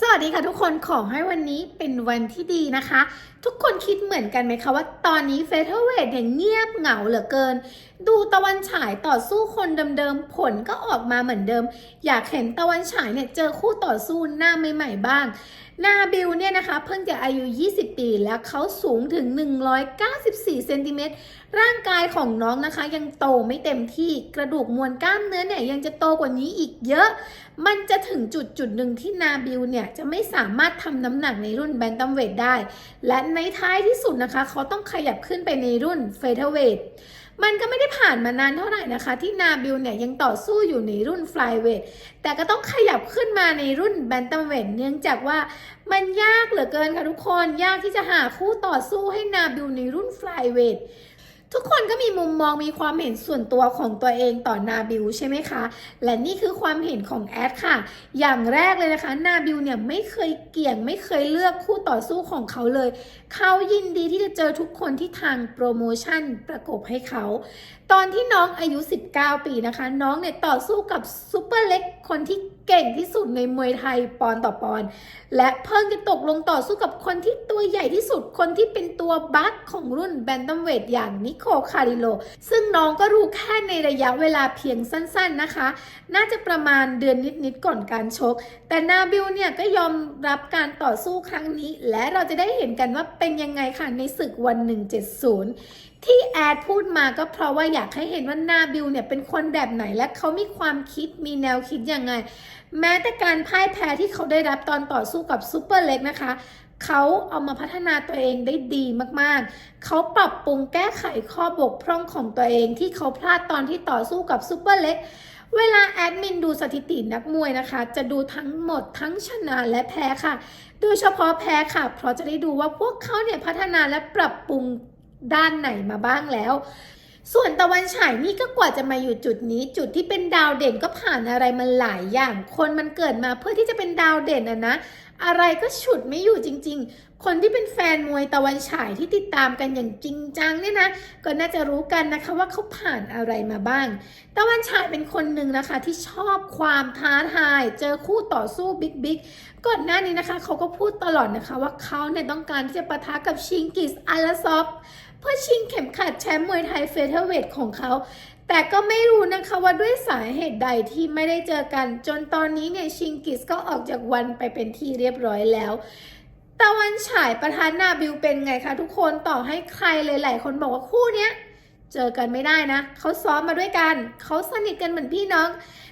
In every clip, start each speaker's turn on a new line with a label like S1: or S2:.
S1: สวัสดีค่ะทุกคนขอให้วันนี้เป็นวันที่ดีนะคะ ทุกคนคิดเหมือนกันไหมคะว่าตอนนี้เฟเธอร์เวทเนี่ยเงียบเหงาเหลือเกิน ดูตะวันฉายต่อสู้คนเดิมๆผลก็ออกมาเหมือนเดิม อยากเห็นตะวันฉายเนี่ยเจอคู่ต่อสู้หน้าใหม่ๆบ้าง นาบิลเนี่ยนะคะเพิ่งจะอายุ 20 ปีแล้วเขาสูงถึง 194 เซนติเมตร ร่างกายของน้องนะคะ ยังโตไม่เต็มที่กระดูกมวลกล้ามเนื้อเนี่ยยังจะโตกว่านี้อีกเยอะ มันจะถึงจุดจุดหนึ่งที่นาบิลเนี่ยจะไม่สามารถทำน้ำหนักในรุ่นแบนตัมเวทได้ และในท้ายที่สุดนะคะ เขาต้องขยับขึ้นไปในรุ่นเฟเธอร์เวท มันก็ไม่ได้ผ่านมานานเท่าไหร่นะคะ ที่นาบิลเนี่ยยังต่อสู้อยู่ในรุ่นฟลายเวทแต่ก็ต้องขยับขึ้นมาในรุ่นแบนตัมเวทเนื่องจากว่ามันยากเหลือเกินค่ะทุกคนยากที่จะหาคู่ต่อสู้ให้นาบิลในรุ่นฟลายเวท ทุกคนก็มีมุมมองมีความเห็นส่วนตัวของตัวเองต่อนาบิลใช่ไหมคะ และนี่คือความเห็นของแอดค่ะ อย่างแรกเลยนะคะ นาบิลเนี่ยไม่เคยเกี่ยงไม่เคยเลือกคู่ต่อสู้ของเขาเลย เขายินดีที่จะเจอทุกคนที่ทางโปรโมชั่นประกบให้เขา ตอนที่น้องอายุ 19 ปีนะคะ น้องเนี่ยต่อสู้กับซูเปอร์เล็กคนที่ เก่งที่สุดในมวยไทยปอนต่อปอน และเพิ่งจะตกลงต่อสู้กับคนที่ตัวใหญ่ที่สุดคนที่เป็นตัวบัคของรุ่นแบนตัมเวทอย่างนิโคคาริโล ซึ่งน้องก็รู้แค่ในระยะเวลาเพียงสั้นๆนะคะ น่าจะประมาณเดือนนิดๆก่อนการชก แต่นาบิลเนี่ยก็ยอมรับการต่อสู้ครั้งนี้ และเราจะได้เห็นกันว่าเป็นยังไงค่ะในศึกวัน 170ที่แอดพูดมาก็เพราะว่าอยากให้เห็นว่านาบิลเนี่ยเป็นคนแบบไหนและเขามีความคิดมีแนวคิดยังไง แม้แต่การพ่ายแพ้ที่เขาได้รับตอนต่อสู้กับซูเปอร์เล็กนะคะเขาเอามาพัฒนาตัวเองได้ดีมากๆ เขาปรับปรุงแก้ไขข้อบกพร่องของตัวเองที่เขาพลาดตอนที่ต่อสู้กับซูเปอร์เล็ก เวลาแอดมินดูสถิตินักมวยนะคะ จะดูทั้งหมดทั้งชนะและแพ้ค่ะ โดยเฉพาะแพ้ค่ะ เพราะจะได้ดูว่าพวกเขาเนี่ยพัฒนาและปรับปรุง ด้านไหนมาบ้างแล้ว ส่วนตะวันฉายนี่ก็กว่าจะมาอยู่จุดนี้ จุดที่เป็นดาวเด่นก็ผ่านอะไรมาหลายอย่าง คนมันเกิดมาเพื่อที่จะเป็นดาวเด่นอะนะอะไรก็ฉุดไม่อยู่จริง ๆ คนที่เป็นแฟนมวยตะวันฉายที่ติดตามกันอย่างจริงจังเนี่ยนะ ก็น่าจะรู้กันนะคะว่าเขาผ่านอะไรมาบ้าง ตะวันฉายเป็นคนหนึ่งนะคะที่ชอบความท้าทาย เจอคู่ต่อสู้บิ๊กบิ๊กก่อนหน้านี้นะคะเขาก็พูดตลอดนะคะว่าเขาเนี่ยต้องการที่จะปะทะกับชิงกิสอาลาซอฟ เพื่อชิงเข็มขัดแชมป์มวยไทยเฟเธอร์เวทของเขา แต่ก็ไม่รู้นะคะว่าด้วยสาเหตุใดที่ไม่ได้เจอกัน จนตอนนี้เนี่ยชิงกิสก็ออกจากวันไปเป็นที่เรียบร้อยแล้วตะวันฉายประธานนาบิวเป็นไงคะทุกคนต่อให้ใครหลายๆคนบอกว่าคู่เนี้ย เจอกันไม่ได้นะ เขาซ้อมมาด้วยกัน เขาสนิทกันเหมือนพี่น้อง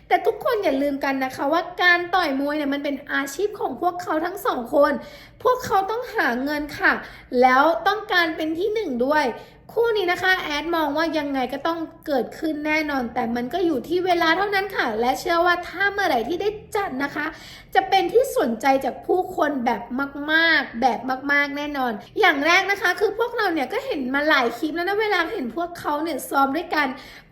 S1: แต่ทุกคนอย่าลืมกันนะคะ ว่าการต่อยมวยเนี่ยมันเป็นอาชีพของพวกเขาทั้งสองคน พวกเขาต้องหาเงินค่ะ แล้วต้องการเป็นที่หนึ่งด้วย คู่นี้นะคะแอดมองว่ายังไงก็ต้องเกิดขึ้นแน่นอน แต่มันก็อยู่ที่เวลาเท่านั้นค่ะ และเชื่อว่าถ้าเมื่อไหร่ที่ได้จัดนะคะ จะเป็นที่สนใจจากผู้คนแบบมาก ๆ แบบมาก ๆ แน่นอน อย่างแรกนะคะ คือพวกเราเนี่ยก็เห็นมาหลายคลิปแล้วนะเวลาเห็นพวกเขาเนี่ยซ้อมด้วยกัน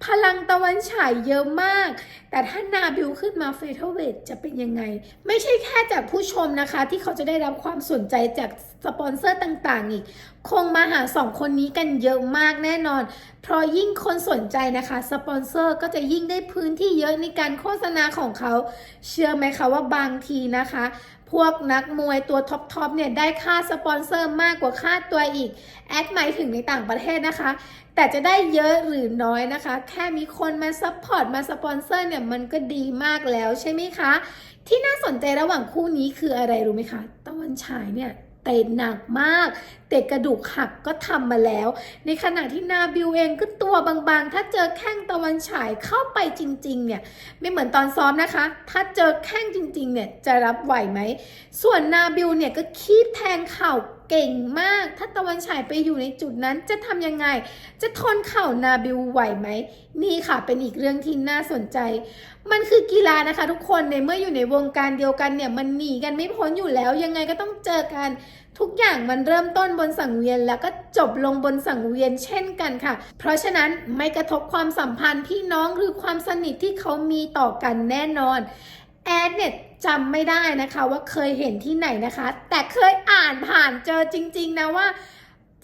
S1: พลังตะวันฉายเยอะมาก แต่ถ้านาบิวขึ้นมาเฟเธอร์เวทจะเป็นยังไง ไม่ใช่แค่จากผู้ชมนะคะ ที่เขาจะได้รับความสนใจจากสปอนเซอร์ต่าง ๆ อีก คงมาหาสองคนนี้กันเยอะมากแน่นอน เพราะยิ่งคนสนใจนะคะสปอนเซอร์ก็จะยิ่งได้พื้นที่เยอะในการโฆษณาของเขา เชื่อไหมคะว่าบางทีนะคะ พวกนักมวยตัวท็อปๆเนี่ยได้ค่าสปอนเซอร์มากกว่าค่าตัวอีก แอดหมายถึงในต่างประเทศนะคะ แต่จะได้เยอะหรือน้อยนะคะ แค่มีคนมาซัพพอร์ตมาสปอนเซอร์เนี่ยมันก็ดีมากแล้วใช่ไหมคะ ที่น่าสนใจระหว่างคู่นี้คืออะไรรู้ไหมคะตะวันฉายเนี่ย เตะหนักมาก เตะกระดูกหักก็ทำมาแล้ว ในขณะที่นาบิวเองก็ตัวบางๆ ถ้าเจอแข้งตะวันฉายเข้าไปจริงๆ เนี่ย ไม่เหมือนตอนซ้อมนะคะ ถ้าเจอแข้งจริงๆ เนี่ยจะรับไหวไหม ส่วนนาบิวเนี่ยก็คีบแทงเข่า เก่งมาก ถ้าตะวันฉายไปอยู่ในจุดนั้นจะทำยังไง จะทนเข่านาบิวไหวไหม นี่ค่ะเป็นอีกเรื่องที่น่าสนใจ มันคือกีฬานะคะ ทุกคนในเมื่ออยู่ในวงการเดียวกันเนี่ยมันหนีกันไม่พ้นอยู่แล้ว ยังไงก็ต้องเจอกัน ทุกอย่างมันเริ่มต้นบนสังเวียน แล้วก็จบลงบนสังเวียนเช่นกันค่ะ เพราะฉะนั้นไม่กระทบความสัมพันธ์พี่น้องหรือความสนิทที่เขามีต่อกันแน่นอน แอดเนี่ยจำไม่ได้นะคะว่าเคยเห็นที่ไหนนะคะ แต่เคยอ่านผ่านเจอจริง ๆนะว่า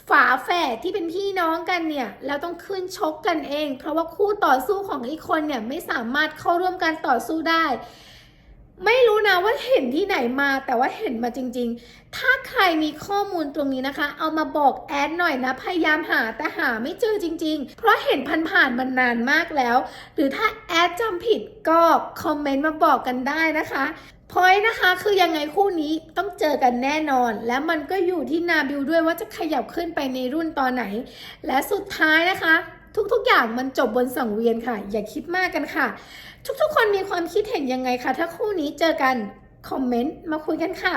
S1: ฝาแฝดที่เป็นพี่น้องกันเนี่ยแล้วต้องขึ้นชกกันเอง เพราะว่าคู่ต่อสู้ของอีกคนเนี่ยไม่สามารถเข้าร่วมการต่อสู้ได้ ไม่รู้นะว่าเห็นที่ไหนมาแต่ว่าเห็นมาจริง ๆ ถ้าใครมีข้อมูลตรงนี้นะคะ เอามาบอกแอดหน่อยนะ พยายามหาแต่หาไม่เจอจริง ๆ เพราะเห็นผ่านๆมานานมากแล้ว หรือถ้าแอดจำผิดก็คอมเมนต์มาบอกกันได้นะคะพอยนะคะคือยังไงคู่นี้ต้องเจอกันแน่นอน และมันก็อยู่ที่นาบิวด้วยว่าจะขยับขึ้นไปในรุ่นตอนไหน และสุดท้ายนะคะ ทุกๆ อย่างมันจบบนสังเวียนค่ะ อย่าคิดมากกันค่ะ ทุกๆ คนมีความคิดเห็นยังไงคะถ้าคู่นี้เจอกันคอมเมนต์มาคุยกันค่ะ